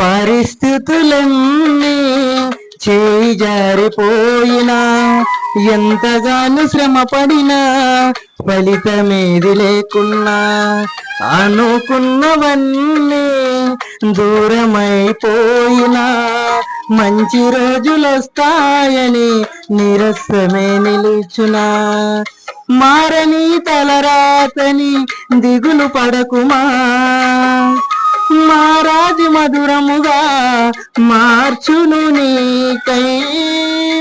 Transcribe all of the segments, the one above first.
పరిస్థితులన్నీ చేయి జారిపోయినా ఎంతగానో శ్రమ పడినా ఫలితమేది లేకున్నా అనుకున్నవన్నీ దూరమైపోయినా మంచి రోజులొస్తాయని నిరసమే నిలుచునా. మారని తలరాతని దిగులు పడకుమా? మారాది మధురముగా మార్చును నీకై.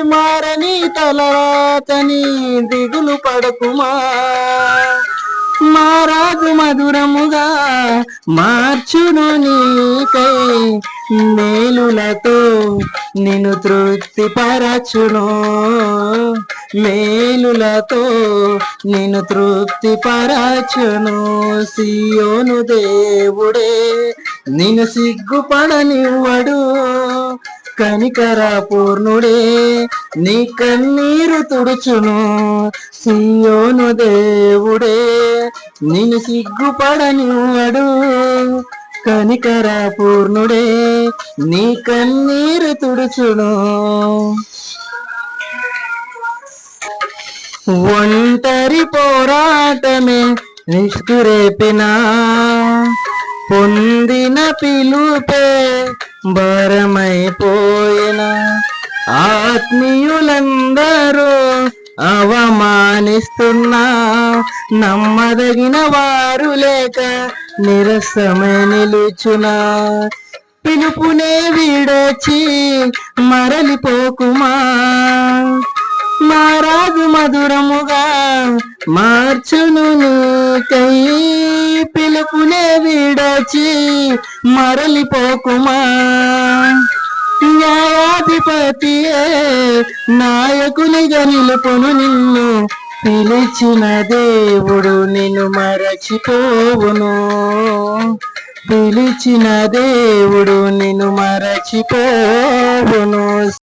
మారని తలరాతని దిగులు పడకుమా. మారాదు మధురముగా మార్చును నీకై. మేలులతో నిన్ను తృప్తి పరచును మేలులతో నిన్ను తృప్తి పరచును సియోను దేవుడే. నిన్ను సిగ్గుపడనివ్వడు. కనికర పూర్ణుడే నీ కన్నీరు తుడుచును. సియోను దేవుడే నిన్ను సిగ్గుపడనివ్వడు. కనికర పూర్ణుడే నీ కన్నీరు తుడుచును. ఒంటరి పోరాటమే నిష్కురేపినా. పొందిన పిలుపే భారమైపోయిన ఆత్మీయులందరూ అవమానిస్తున్నా నమ్మదగిన వారు లేక నిరసమే నిలుచునా. పిలుపునే వీడొచ్చి మరలిపోకుమా? మారాదు మధురముగా మార్చును నీకై. తలుపులే విడచి మరలిపోకుమా? న్యాయాధిపతియే నాయకునిగా నిలుపును నిన్ను పిలిచిన దేవుడు నిన్ను మరచిపోవును. పిలిచిన దేవుడు నిన్ను మరచిపోవును.